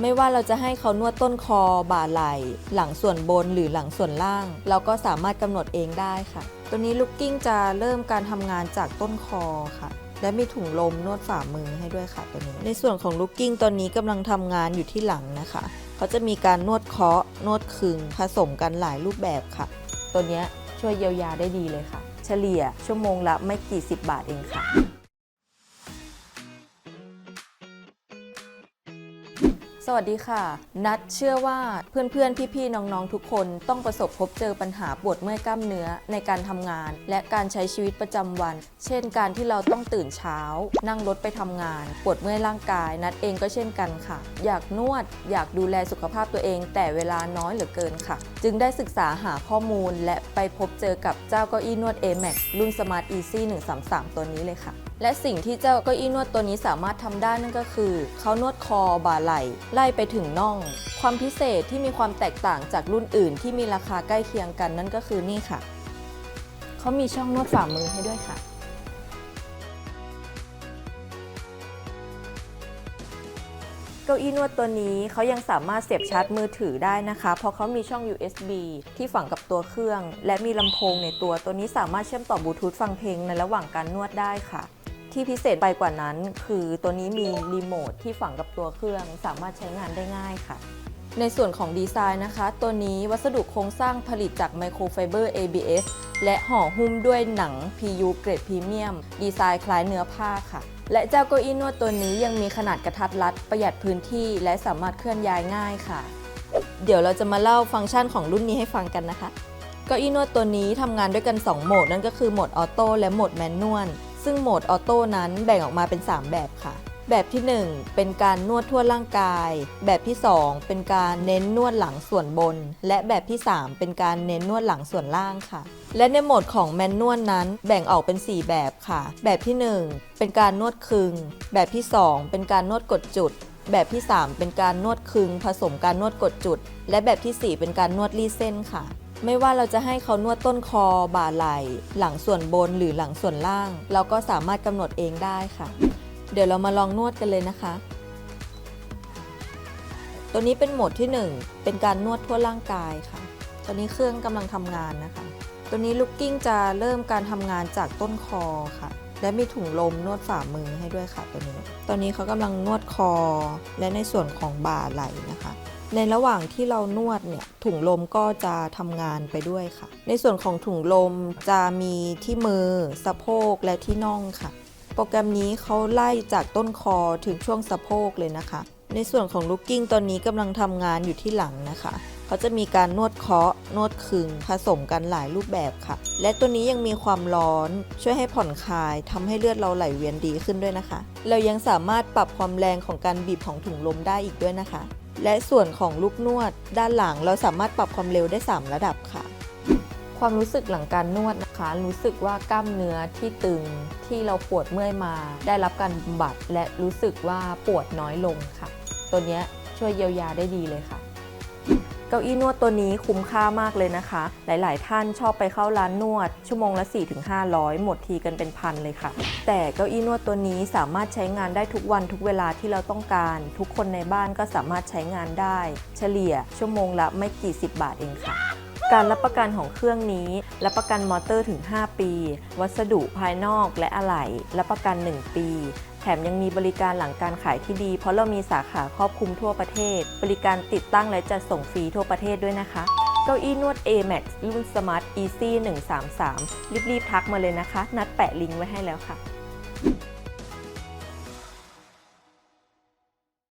ไม่ว่าเราจะให้เขานวดต้นคอ บ่าไหล่ หลังส่วนบนหรือหลังส่วนล่าง เราก็สามารถกำหนดเองได้ค่ะ ตัวนี้ลูกกิ้งจะเริ่มการทำงานจากต้นคอค่ะ และมีถุงลมนวดฝ่ามือให้ด้วยค่ะตัวนี้ ในส่วนของลูกกิ้งตอนนี้กำลังทำงานอยู่ที่หลังนะคะเขาจะมีการนวดเคาะ นวดคึง ผสมกันหลายรูปแบบค่ะ ตัวนี้ช่วยเยียวยาได้ดีเลยค่ะ เฉลี่ยชั่วโมงละไม่กี่สิบบาทเองค่ะ สวัสดีค่ะ นัดเชื่อว่าเพื่อนๆ พี่ๆ น้องๆ ทุกคนต้องประสบพบเจอปัญหาปวดเมื่อยกล้ามเนื้อในการทำงาน และการใช้ชีวิตประจำวัน เช่นการที่เราต้องตื่นเช้า นั่งรถไปทำงาน ปวดเมื่อยร่างกาย นัดเองก็เช่นกันค่ะ อยากนวด อยากดูแลสุขภาพตัวเอง แต่เวลาน้อยเหลือเกินค่ะ จึงได้ศึกษาหาข้อมูล และไปพบเจอกับเจ้าเก้าอี้นวด AMAX รุ่น Smart Easy 133 ตัวนี้เลยค่ะ และสิ่งที่เจ้าเก้าอี้นวดตัวนี้สามารถทำได้นั่นก็คือ เขานวดคอบ่าไหล่ไล่ไปถึงน่อง ความพิเศษที่มีความแตกต่างจากรุ่นอื่น ที่มีราคาใกล้เคียงกันนั่นก็คือนี่ค่ะ เขามีช่องนวดฝ่ามือให้ด้วยค่ะเก้าอี้นวดตัวนี้เขายังสามารถเสียบชาร์จมือถือได้นะคะ เพราะเขามีช่อง USB ที่ฝังกับตัวเครื่อง และมีลำโพงในตัวตัวนี้สามารถเชื่อมต่อบลูทูธฟังเพลงในระหว่างการนวดได้ค่ะ ที่พิเศษไปกว่านั้น คือตัวนี้มีรีโมทที่ฝังกับตัวเครื่อง สามารถใช้งานได้ง่ายค่ะ ในส่วนของดีไซน์นะคะ ตัวนี้วัสดุโครงสร้างผลิตจากไมโครไฟเบอร์ ABS และห่อหุ้มด้วยหนัง PU เกรดพรีเมียม ดีไซน์คล้ายเนื้อผ้าค่ะ และเจ้าเก้าอี้นวดตัวนี้ยังมีขนาดกระทัดรัด ประหยัดพื้นที่และสามารถเคลื่อนย้ายง่ายค่ะ เดี๋ยวเราจะมาเล่าฟังก์ชันของรุ่นนี้ให้ฟังกันนะคะ เก้าอี้นวดตัวนี้ทำงานด้วยกัน 2 โหมดนั่นก็คือโหมดออโต้และโหมดแมนนวล ซึ่งโหมดออโต้นั้นแบ่งออกมาเป็น 3 แบบค่ะ แบบที่ 1 เป็นการนวดทั่วร่างกาย แบบที่ 2 เป็นการเน้นนวดหลังส่วนบน และแบบที่ 3 เป็นการเน้นนวดหลังส่วนล่างค่ะ และในโหมดของแมนนวลนั้นแบ่งออกเป็น 4 แบบค่ะ แบบที่ 1 เป็นการนวดคึง แบบที่ 2 เป็นการนวดกดจุด แบบที่ 3 เป็นการนวดคึง ผสมการนวดกดจุด และแบบทีสี่4 เป็นการนวดรีเส้นค่ะ ไม่ว่าเราจะให้เขานวดต้นคอ บ่าไหล่ หลังส่วนบนหรือหลังส่วนล่าง เราก็สามารถกำหนดเองได้ค่ะ เดี๋ยวเรามาลองนวดกันเลยนะคะ ตัวนี้เป็นโหมดที่ 1 เป็นการนวดทั่วร่างกายค่ะ ตอนนี้เครื่องกำลังทำงานนะคะ ตัวนี้ลูกกิ้งจะเริ่มการทำงานจากต้นคอค่ะ และมีถุงลมนวดฝ่ามือให้ด้วยค่ะตัวนี้ ตอนนี้เขากำลังนวดคอ และในส่วนของบ่าไหล่นะคะ ในระหว่างที่เรานวดเนี่ยถุงลมก็จะทำงานไปด้วยค่ะ ในส่วนของถุงลมจะมีที่มือ สะโพกและที่น่องค่ะ โปรแกรมนี้เขาไล่จากต้นคอถึงช่วงสะโพกเลยนะคะ ในส่วนของลูกกิ้งตอนนี้กำลังทำงานอยู่ที่หลังนะคะเขาจะมีการนวดเคาะ นวดคึงผสมกันหลายรูปแบบค่ะ และตัวนี้ยังมีความร้อน ช่วยให้ผ่อนคลายทำให้เลือดเราไหลเวียนดีขึ้นด้วยนะคะ เรายังสามารถปรับความแรงของการบีบของถุงลมได้อีกด้วยนะคะ และส่วนของลูกนวดด้านหลังเราสามารถปรับความเร็วได้ 3 ระดับค่ะ ความรู้สึกหลังการนวดนะคะ รู้สึกว่ากล้ามเนื้อที่ตึงที่เราปวดเมื่อยมา ได้รับการบำบัดและรู้สึกว่าปวดน้อยลงค่ะ ตัวนี้ช่วยเยียวยาได้ดีเลยค่ะ เก้าอี้นวดตัวนี้คุ้มค่ามากเลยนะคะ หลาย ๆ ท่านชอบไปเข้าร้านนวด ชั่วโมงละ 4-500 หมดทีกันเป็นพันเลยค่ะ แต่เก้าอี้นวดตัวนี้สามารถใช้งานได้ทุกวันทุกเวลาที่เราต้องการ ทุกคนในบ้านก็สามารถใช้งานได้ เฉลี่ยชั่วโมงละไม่กี่สิบบาทเองค่ะ การรับประกันของเครื่องนี้รับประกันมอเตอร์ถึง 5 ปี วัสดุภายนอกและอะไหล่รับประกัน 1 ปี ถมยังมีบริการหลังการขายที่ดี เพราะเรามีสาขาครอบคลุมทั่วประเทศ บริการติดตั้งและจัดส่งฟรีทั่วประเทศด้วยนะคะ เก้าอี้นวด AMAX รุ่น Smart Easy 133 รีบๆทักมาเลยนะคะ นัดแปะลิงก์ไว้ให้แล้วค่ะ